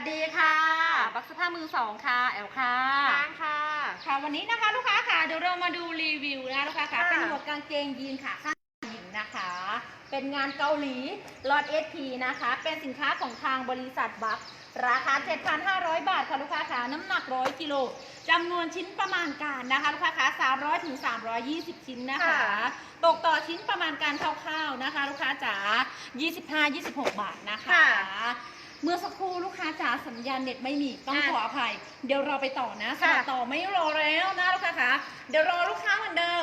สดีค่ะบักสภาพมือสองค่ะ แอลค่ะทางค่ะ ค่ะ วันนี้นะคะลูกค้าค่ะ เดี๋ยวเรามาดูรีวิวนะลูกค้าค่ะค่ะเป็นหมวดกางเกงยีนค่ะสั้นหญิงนะคะ เป็นงานเกาหลีลอดเอทีนะคะ เป็นสินค้าของทางบริษัทบัคราคา 7,500 บาทค่ะลูกค้าค่ะน้ำหนัก 100กิโลจำนวนชิ้นประมาณการนะคะลูกค้าค่ะ300ถึง320 ชิ้นนะคะค่ะตกต่อชิ้นประมาณการคร่าวๆนะคะ ลูกค้าจ๋า25-26 บาทนะคะค่ะ เมื่อสักครู่ลูกค้าจ๋าสัญญาณเน็ตไม่มีต้องอะขออภัย เดี๋ยวเราไปต่อนะสค่ะลับต่อไม่รอแล้วนะลูกค้าคะเดี๋ยวรอลูกค้าเหมือนเดิม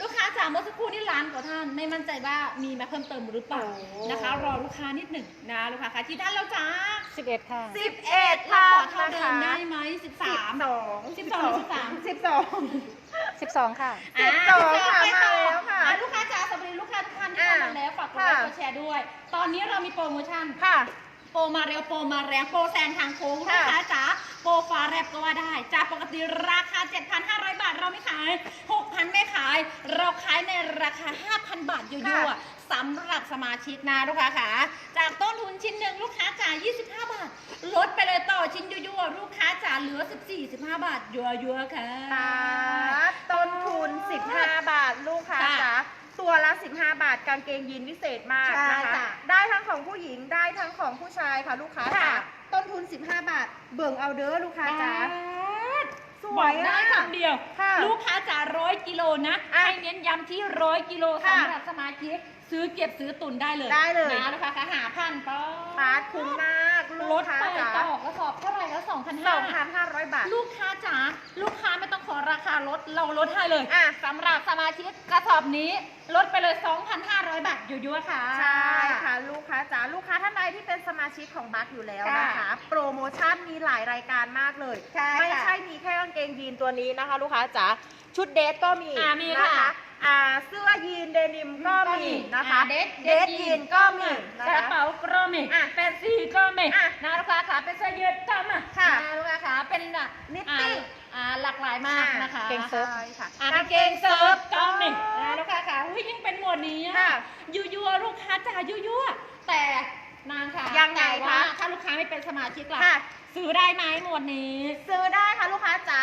ลูกค้าจ๋าเมื่อสักครู่นี่ร้านของท่านไม่มั่นใจว่ามีมาเพิ่มเติมหรือเปล่าโอ้นะคะ รอลูกค้านิดหนึ่งนะลูกค้าคะที่ท่านเราจ้า11ค่ะสิบเอ็ดเราค่ะขอเท่าเดิมได้ไหมสิบสามสองสิบสองสิบสามสิบสอง12ค่ะสิบสองค่ะไปต่อมาแล้วค่ะอ่ลูกค้าจ๋าสวัสดีลูกค้าทุกท่านที่เข้ามาอะแล้วฝากกดไลค์ค่ะกดแชร์ด้วย ตอนนี้เรามีโปรโมชั่นค่ะโป รมาเร็วโปรมาแรงโปรแซงทางโค้งค่ะลูกค้าจ๋าโปรฟ้าแรบก็ว่าได้จากปกติราคา 7,500 บาทเราไม่ขาย 6,000 ไม่ขาย เราขายในราคา 5,000 บาทอยู่ค่ะๆสำหรับสมาชิกนะลูกค้าค่ะ จากต้นทุนชิ้นหนึ่งลูกค้าจ่าย 25 บาท ลดไปเลยต่อชิ้นยั่วๆลูกค้าจ่ายเหลือ 14-15 บาทยั่วๆค่ะตาต้นทุน 15 บาทลูกค้าค่ะจ๋า ตัวละ 15 บาทกางเกงยีนวิเศษมากใช่นะคะค่ะได้ทั้งของผู้หญิงได้ทั้งของผู้ชายค่ะลูกค้าค่ะจ๋าต้นทุน 15 บาท เบิ่งเอาเด้อลูกค้าจ๋าสบวอยกได้อะ คำเดียว ค่ะลูกค้าจ๋าร้อยกิโลนะอะให้เน้นย้ำที่ร้อยกิโลค่ะสำหรับสมาชิกซื้อเก็บซื้อตุนได้เลยได้เลย นะลูกค้าคะหาพันป้พาร์ทคุ้มมาก ลูลกดค้าไปจ๋าต่อกระสอบเท่าไหร่แล้วสองพันห้า2,500 บาท ลูกค้าจ๋าลูกค้าไม่ต้องขอราคาลดเราลดให้เลยอะ สำหรับสมาชิกกระสอบนี้ลดไปเลย 2,500 บาทอยู่ๆค่ะ ใช่ค่ะ ลูกค้าจ๋าลูกค้าท่านใดที่เป็นสมาชิกของบัคอยู่แล้วนะคะค่ะโปรโมชั่นมีหลายรายการมากเลย ใช่ไม่ค่ะใช่มีแค่กางเกงยีนตัวนี้นะคะ ลูกค้าจ๋าชุดเดทก็มีอ่ามีนะค่ะคะ อ่าเสื้อยีนเดนิมก็มีนะคะอ่าเดทเดทยีนก็มีนะกระคะเป๋าก็มีอะแฟนซีก็มีอะนะลูกค้าขาเป็นเสื้อยืดก็มาค่ะนะลูกค้าขาเป็นอะนิตติ้งอ่าหลากหลายมากนะคะเกงเซิร์ฟใช่ค่ะอะกางเกงเซิร์ฟก็มีนะลูกค้าขาอุ้ยยิ่งเป็นหมวดนี้ค่ะอะยั่วๆลูกค้าจ๋ายั่วๆแต่นางค่ะยังไงแต่ว่าคะถ้าลูกค้าไม่เป็นสมาชิกล่ะค่ะซื้อได้ไหมหมวดนี้ ซื้อได้ค่ะลูกค้าจ๋า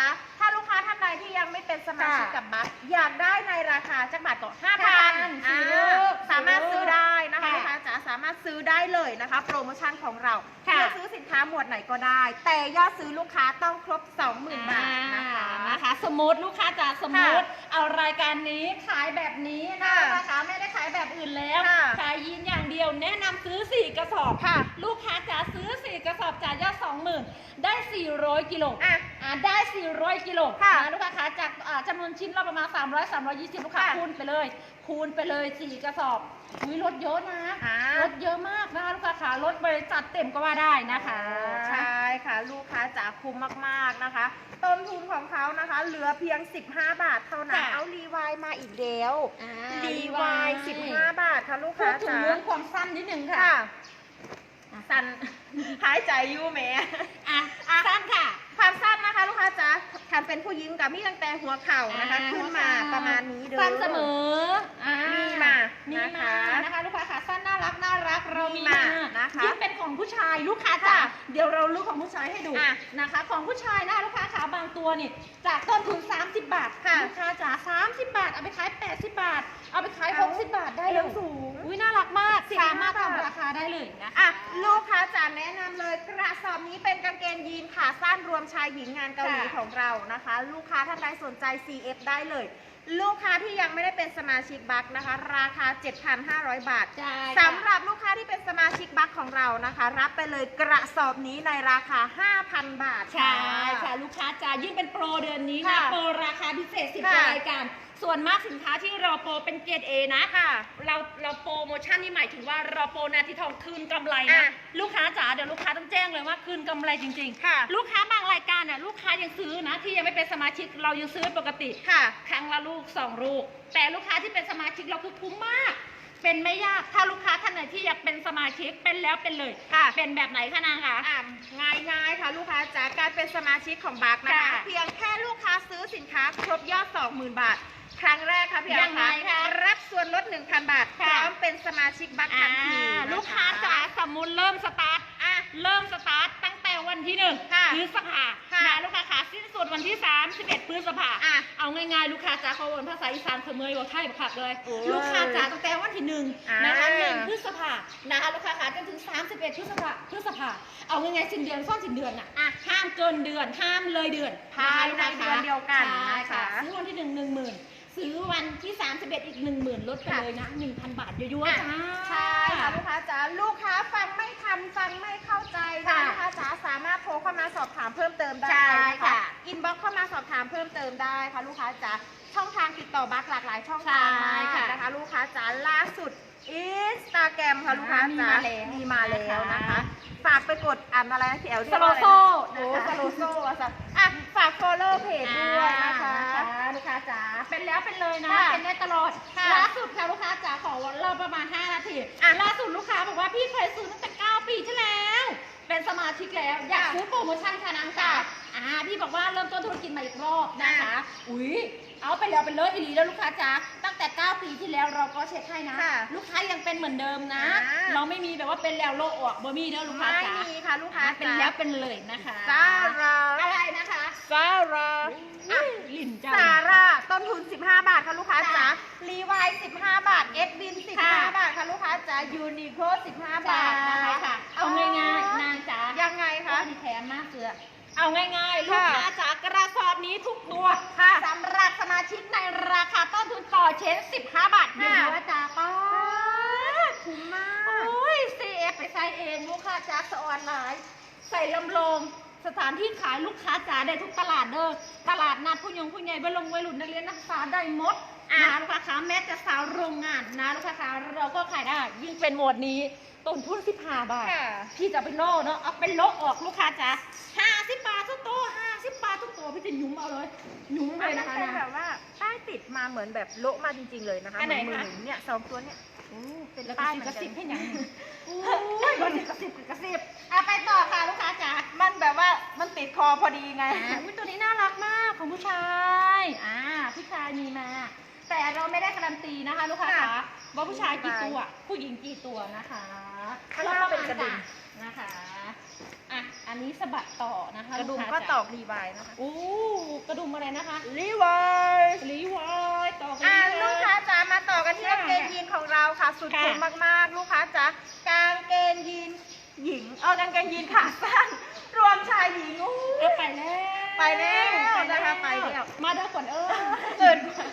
ถ้าลูกค้าท่านใดที่ยังไม่เป็นสมาชิกค่ะกับบัคอยากได้ในราคาจักบาทก่อนห้าห้าพัพันนซื้อลูกสามารถซื้อได้นะคะค่ะลูกค้าจ๋าสามารถซื้อได้เลยนะคะ โปรโมชั่นของเราค่ะเลือกซื้อสินค้าหมวดไหนก็ได้ แต่ยอดซื้อลูกค้าต้องครบ 20,000 บาทนะคะอ่านะคะ สมมติลูกค้าจ๋าสมมติเอารายการนี้ขายแบบนี้นะค่ะลูกค้าจ๋าไม่ได้ขายแบบอื่นแล้วค่ะขายยีนอย่างเดียวแนะนำซื้อ 4 กระสอบค่ะ ลูกค้าจ๋าซื้อ 4 กระสอบจ่ายยอด 20,000ได้ 400 กิโลอะอ่าได้ 400 กิโลค่ะนลูกค้าคะจากอ่าจำนวนชิ้นเราประมาณ 300 320ลูกค้าค่ะคูณไปเลย คูณไปเลย 4 กระสอบอุ้ยลดเยอะนะอ่า ลดเยอะมากนะคะลูกค้าขาลดบริจัดเต็มก็ว่าได้นะคะ ใช่ค่ะ ลูกค้าจ๋าคุ้มมากๆนะคะ ต้นทุนของเขานะคะ เหลือเพียง 15 บาทเท่านั้น ค่ะ เอารีวายมาอีกแล้วอ่ารีวาย15 บาทค่ะลูกพูค้าดถึงจ๋าเรื่องความสั้นนิดนึงค่ะ ค่ะ สันหายใจอยู่แหมอะสั้นค่ะ ความสั้นนะคะ ลูกค้าจ๋าทำเป็นผู้หญิงกับมีตั้งแต่หัวเข่านะคะ อ่าขึ้นมาประมาณนี้เด้อ สั้นเสมออ่ามีมามีนะคะมานะคะลูกค้าขาสั้นน่ารักน่ารักเรามีมีมามานะคะยิ่งเป็นของผู้ชายลูกค้าจ๋าค่ะเดี๋ยวเราลูกของผู้ชายให้ดูอะนะคะ ของผู้ชายนะคะลูกค้าขาบางตัวนี่จากต้นทุน 30 บาทค่ะลูกค้าจ๋า30 บาท เอาไปขาย 80 บาท เอาไปขาย เอา 60 บาทได้เลเอยวสูง อุ้ยน่ารักมาก15สามารถบาททำราคาได้เลยนะคะอะลูกค้าจ๋าแนะนำเลยกระสอบนี้เป็นกางเกงยีนขาสั้นรวมชายหญิงงานเกาหลีค่ะ ของเรานะคะ ลูกค้าท่านใดสนใจ CF ได้เลย ลูกค้าที่ยังไม่ได้เป็นสมาชิกบัคนะคะ ราคา 7,500 บาท ใช่สำหรับลูกค้าที่เป็นสมาชิกบัคของเรานะคะ รับไปเลยกระสอบนี้ในราคา 5,000 บาท ใช่ค่ะ ลูกค้าจ๋ายิ่งเป็นโปรเดือนนี้นะค่ะโปรราคาพิเศษสิบค่ะรายการ ส่วนมากสินค้าที่เราโปรเป็นเกรดเอนะค่ะ เราเราโปรโมชั่นนี่หมายถึงว่าเราโปรนาทีทองคืนกำไรนะอะลูกค้าจ๋าเดี๋ยวลูกค้าต้องแจ้งเลยว่าคืนกำไรจริงค่ะ ลูกค้าบางรายการน่ะลูกค้ายังซื้อนะที่ยังไม่เป็นสมาชิกเรายังซื้อปกติ ค่ะ ครั้งละลูกสองลูก แต่ลูกค้าที่เป็นสมาชิกเราคือคุ้มมาก เป็นไม่ยากถ้าลูกค้าท่านไหนที่อยากเป็นสมาชิกเป็นแล้วเป็นเลยค่ะ เป็นแบบไหนคะนางคะ อะง่ายๆค่ะลูกค้าจากการเป็นสมาชิกของบัคนะคะค่ะเพียงแค่ลูกค้าซื้อสินค้าครบยอด 20,000 บาท ครั้งแรกค่ะพี่ยัอางไงคะรับส่วนลด 1,000 บาทพค่ะ ร้อมเป็นสมาชิกบัคทันทีอ่าะะ ลูกค้าจ๋าสมมุติเริ่มสตาร์ทอะเริ่มสตาร์ทตั้งแต่วันที่หนึ่งค่ะพฤษภาค่ะนะลูกค้าขาสิ้นสุดวันที่31พฤษภาอะเอาง่ายๆลูกค้าจ๋าเขาวนภาษาอีสานเสมอว่าไทยบักคักเลย โอ้ยลูกค้าจ๋าตั้งแต่วันที่หนึ่งอ่านนะคะหนึ่งพฤษภานะคะลูกค้าขาจนถึง 31พฤษภาพฤษภาเอาง่ายๆสิ้นเดือนซ่อนสิ้นเดือนน่ะอะห้ามเกินเดือนห้ามเลยเดือนภายในะคะเดือนเดียวกันใช่นะคะค่ะซื้อวันที่หนึ่งหนึ่งหมื่น ซื้อวันที่ 31 อีก 1 0,000ลดไปค่ะเลยนะ 1,000 บาทยั่วอะๆจ้า ใช่ค่ะลูกค้าจ๋าลูกค้าฟังไม่ทันฟังไม่เข้าใจนะค่ะลูกค้าจ๋าสามารถโทรเข้ามาสอบถามเพิ่มเติมได้ใช่นค่ะอินบ็อกเข้ามาสอบถามเพิ่มเติมได้ค่ะลูกค้าจ๋าช่องทางติดต่อบัคหลากหลายช่องทางใช่มากค่ะ นะคะลูกค้าจ๋าล่าสุด อินสตาแกรมค่ะลูกค้ามีจ๋ามาแล้วมีมาแล้วนะนะคะคะ ฝากไปกดอันอะไรนะพี่แอลสโลโซ่โอ้นะคะสโลโซ่อะสัอะฝาก follow เพจด้วยนะคะอ่าลูกค้าจ๋าเป็นแล้วเป็นเลยนะค่ะเป็นได้ตลอดค่ะล่าสุดค่ะลูกค้าจ๋าของเราประมาณ 5 นาทีอะล่าสุดลูกค้าบอกว่าพี่เคยซื้อตั้งแต่ 9 ปีที่แล้ว เป็นสมาชิกแล้วอยากค่ะซื้อโปรโมชั่นค่ะนางจ๋าค่ะอ่าพี่บอกว่าเริ่มต้นธุรกิจใหม่อีกรอบนะคะอะอุ้ย เอาไปแล้วเป็นเลยอีหลีแล้วลูกค้าจ๋าตั้งแต่ 9 ปีที่แล้วเราก็เช็คให้นะ ค่ะลูกค้ายังเป็นเหมือนเดิมนะ อ่า เราไม่มีแบบว่าเป็นแล้วโลกออกบ่มีเด้อลูกค้าไม่จ๋ามีค่ะลูกค้าอะเป็นแล้วเป็นเลยนะคะซาร่าอะไรนะคะซาร่าอะ ลิ่นจังซาร่าต้นทุน 15 บาทค่ะลูกค้าจ๋า จ้ะรีวาย15 บาท เอฟบิน ค่ะ 15 บาทค่ะลูกค้าจ๋า ยูนิโค15 บาทนะคะค่ะเอาง่ายๆนางจ๋า ยังไงคะคะที่แถมมากเสือเอาง่ายๆ ลูกค่ะค้าจ๋ากระสอบนี้ ทุกตัวค่ะสำหรับสมาชิกในราคาต้นทุนต่อเชน15 บาทค่ะเดี๋ยวว่าจ๋าป้าคุ้มมาก โอ้ย CF ไปใส่เองลูกค้าจ๋าสออนไลน์ใส่ลำโลงสถานที่ขายลูกค้าจ๋าได้ทุกตลาดเด้อ ตลาดนัดผู้ยงผู้ใหญ่วัยลงวัยรุ่นนักเรียนนักศึกษาได้หมด อะนะลูกค้าขาแม้จะสาวโรงงานนะลูกค้าขาเราก็ขายได้ยิ่งเป็นหมวดนี้ต้นทุน15บาท ค่ะ พี่จะเอาเป็นโลเนาะเอาเป็นโลออกลูกค้าจ๋าห้าสิบบาททุกตัวห้าสิบบาททุกตัวพี่จะหยุ้มเอาเลยหยุ้มเลมันยนะคะเป็นนะแบบว่าป้ายติดมาเหมือนแบบโละมาจริงๆเลยนะคะอันไหนมืคะหมุนเนี่ยสองตัวเนี่ยโอ้เป็นแล้วก็ป้ายสิเหบมือกนระกันสิบให้หยังโอ้ยกระสิบกระสิบกระสิบอะไปต่อค่ะลูกค้าจ๋ามันแบบว่ามันติดคอพอดีไง อ่าอุ๊ยตัวนี้น่ารักมากของผู้ชาย อ่าผู้ชายมีมา แต่เราไม่ได้การันตีนะคะลูกค้าค่ะคะว่าผู้ชายกี่ตัว ผู้หญิงกี่ตัวนะคะข้างหน้าเป็นกระดุมนะคะอะอันนี้สะบัดต่อนะคะกระดุมลูค้าก็จ๋าตอกรีวายนะคะอู้กระดุมอะไรนะคะรีวายรีวายต่อกันอ่าเลยลูกค้าจ๋ามาต่อกันที่ค่ะกางเกงยีนของเราค่ะ สุดค่ะคุ้มมากๆ ลูกค้าจ๋ากางเกงยีนหญิงเออกางเกงยีนขาสั้นรวมชายหญิงอู้ก็ไปแล้วไปแล้วนะคะ ไปแล้วมาเด้อฝนเออเกินกว่า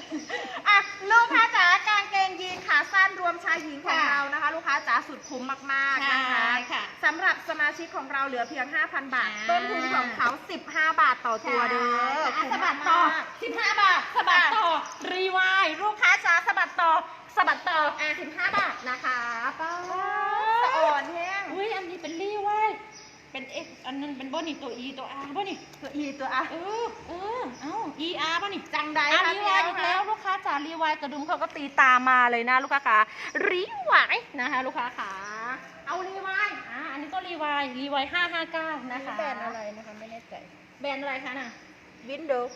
อะลูกค้าจ๋ากางเกงยีนขาสั้นรวมชายหญิงของค่ะเรานะคะ ลูกค้าจ๋าสุดคุ้มมากๆนะคะใช่ค่ะสำหรับสมาชิกของเราเหลือเพียง 5,000 บาทอ่าต้นทุนของเขา 15 บาทต่อตัวเด้ออะคุ้มสะบัดต่อมาก15 บาทสะบัดต่อ รีวายลูกค้าจ๋าสะบัดต่อสะบัดต่ออะ15 บาทนะคะป้าสะอ่อนแห้งอุ้ยอันนี้เป็นรีวาย เป็นเอ็กอันนั้นเป็นบ่นี่ตัว E ตัว R บ่นี่ ตัวอีตัวอะเออเออเอ้า E R บ่นี่จังใดอะคะรีวายอีกแล้วลูกค้าจ๋ารีวายกระดุมเขาก็ตีตามมาเลยนะลูกค้าขารีวายนะคะ ลูกค้าขาเอารีวายอะอันนี้ก็รีวายรีวาย559นะคะแบรนด์อะไรนะคะไม่แน่ใจแบรนด์อะไรคะน่ะ วินโดว์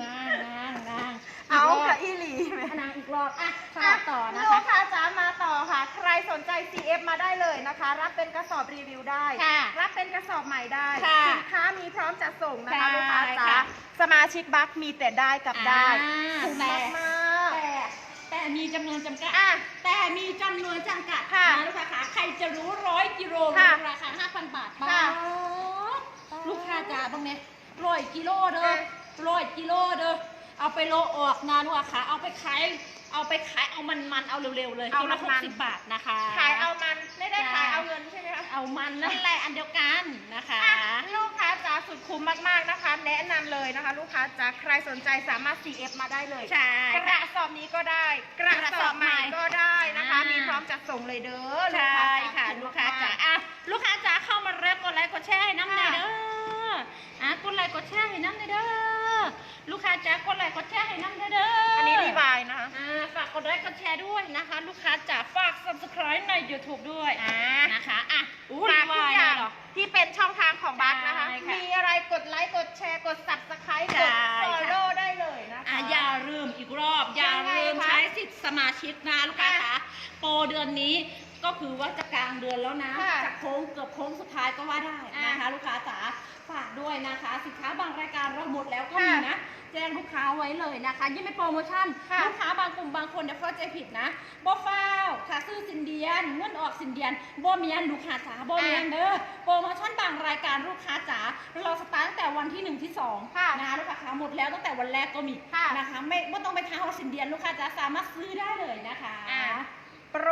นางนางนางเอากรบกับอีหลีไหมนางอีกรอบอะสอะลับต่อนะลูคะกค้าจ๋ามาต่อค่ะ ใครสนใจ CF มาได้เลยนะคะ รับเป็นกระสอบรีวิวได้ค่ะรับเป็นกระสอบใหม่ได้ค่ะสินค้ามีพร้อมจัดส่งนะคะใช่ลูกค้าจ๋าค่ะสมาชิกบัคมีแต่ได้กับได้อ่าคุ้มแต่มากแต่แต่มีจำนวนจำกัดอะแต่มีจำนวนจำกัดค่ะนะลูกค้าขาใครจะรู้ร้อยกิโลค่ะราคา5,000 บาทค่ะป๊าดลูกค้าจ๋าบ้างไหม ร้อยกิโลเด้อค่ะร้อยกิโลเด้อเอาไปโลออกงานว่าขาเอาไปขาย เอาไปขายเอามันมันๆเอาเร็วๆเลยเอาตัวละหมักนๆสิบบาทนะคะ ขายเอามันไม่ได้จ้าขายเอาเงินใช่ไหมคะ เอามันนั่นแหละอันเดียวกันนะคะอะลูกค้าจ๋าสุดคุ้มมากๆนะคะ แนะนำเลยนะคะ ลูกค้าจ๋าใครสนใจสามารถ CF มาได้เลย ใช่กค่ะ ระสอบนี้ก็ได้ กระสอบใหม่ก็ได้นะคะ อ่ามี มีพร้อมจัดส่งเลยเด้อใช่ค่ะ ลูลูกกค้าค้าจ๋าจ๋าอะลูกค้าจ๋าเข้ามาเริ่มกดไลค์กดแชร์ให้น้ำหน่อยค่ะเด้อ อะกดไลค์กดแชร์ให้น้ำหน่อยเด้อลูกค้าจ๋ากดไลค์กดแชร์ให้น้ำหน่อยเด้ออัอันนี้รีวายนะคะ อ่าฝากกดไลค์กดแชร์ด้วยนะคะ ลูกค้าจ๋าฝาก subscribe ใน YouTube ด้วยอ่า นะคะอะอู้ฝารีกทุวากยอย่างเหรอ ที่เป็นช่องทางของบัคนะคะ ใช่ค่ะมีอะไรกดไลค์ กดแชร์ กด subscribe ใช่กดค่ะ follow ได้เลยนะคะ อะอย่าลืมอีกรอบ อย่ายังไงลืมคะใช้สิทธิ์สมาชิกนะลูกค้าอะ คะโปรเดือนนี้ ก็คือว่าจะกลางเดือนแล้วนะค่ะจะโค้งเกือบโค้งสุดท้ายก็ว่าได้นะคะ ลูกค้าจ๋าฝากด้วยนะคะ สินค้าบางรายการเราหมดแล้วก็มีนะแจ้งลูกค้าไว้เลยนะคะยิ่งเป็นโปรโมชั่นค่ะลูกค้าบางกลุ่มบางคนเดี๋ยวเข้าใจผิดนะบ่ฟ้าวค่ะซื้อสินเดียนเงินออกสินเดียนบ่เมียนลูกค้าจ๋าบ่เมียนเด้อโปรโมชั่นบางรายการลูกค้าจ๋าเราสตาร์ทตั้งแต่วันที่หนึ่งที่สองค่ะ นะคะลูกค้าขาหมดแล้วตั้งแต่วันแรกก็มี ค่ะ นะคะไม่ไม่ต้องไปทางว่าสินเดียนลูกค้าจ๋าสามารถซื้อได้เลยนะคะ อ่า โปร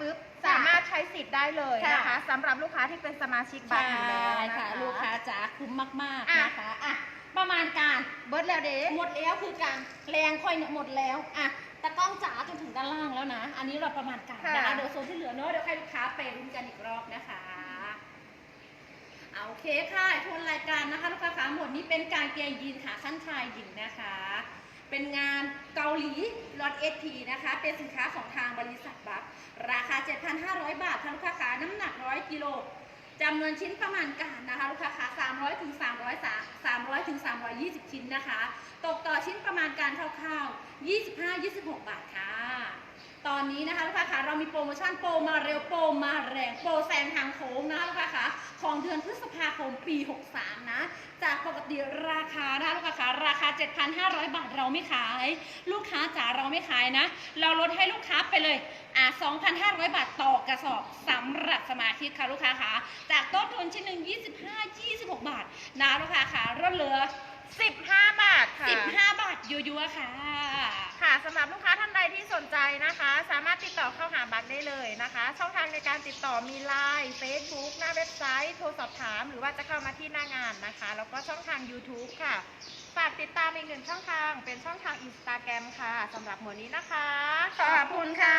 ปุ๊บสามารถใช้สิทธิ์ได้เลยนะคะค่ะสำหรับลูกค้าที่เป็นสมาชิกบัตรอยู่แล้วใช่นะค่ะคะลูกค้าจ๋าคุ้มมากอะๆนะคะอะประมาณการเบิร์ดแล้วเด้หมดแล้วคือการแรงค่อยเนี่ยหมดแล้วอะตะกล้องจ๋าจนถึงด้านล่างแล้วนะ อันนี้เราประมาณการนะคะเดี๋ยวโซนที่เหลือเนอะเดี๋ยวให้ลูกค้าไปรุ้นกันอีกรอบนะคะเอาโอเคค่ะทวนรายการนะคะ ลูกค้าขาหมดนี้เป็นการเกงยีนขาสั้นชายหญิงนะคะ เป็นงานเกาหลีลอตเอทีนะคะ เป็นสินค้าของทางบริษัทบัฟราคา 7,500 บาทค่ะลูกค้าขาน้ำหนัก 100 กิโลจำนวนชิ้นประมาณการนะคะลูกค้าคะ300ถึง300 300ถึง320 ชิ้นนะคะ ตกต่อชิ้นประมาณการคร่าวๆ 25-26 บาทค่ะ ตอนนี้นะคะลูกค้าคะเรามีโปรโมชั่นโปรมาเร็วโปรมาแรงโปรแซงทางโค้งนะคะลูกค้าคะของเดือนพฤษภาคมปี 63 นะ จากปกติราคานะคะลูกค้าคะราคา 7,500 บาทเราไม่ขาย ลูกค้าจ๋าเราไม่ขายนะ เราลดให้ลูกค้าไปเลยอะ2,500 บาทต่อกระสอบสำหรับสมาชิกค่ะลูกค้าคะจากต้นทุนชิ้นหนึ่ง25-26 บาทนะลูกค้าคะลดเหลือ 15 บาทค่ะ 15 บาทยัวๆค่ะ ค่ะสำหรับลูกค้าท่านใดที่สนใจนะคะ สามารถติดต่อเข้าหาบักได้เลยนะคะ ช่องทางในการติดต่อมี Line Facebook หน้าเว็บไซต์ โทรสอบถาม หรือว่าจะเข้ามาที่หน้างานนะคะ แล้วก็ช่องทาง YouTube ค่ะ ฝากติดตามอีกหนึ่งช่องทาง เป็นช่องทาง Instagram ค่ะสำหรับหมวดนี้นะคะ ขอบคุณค่ะ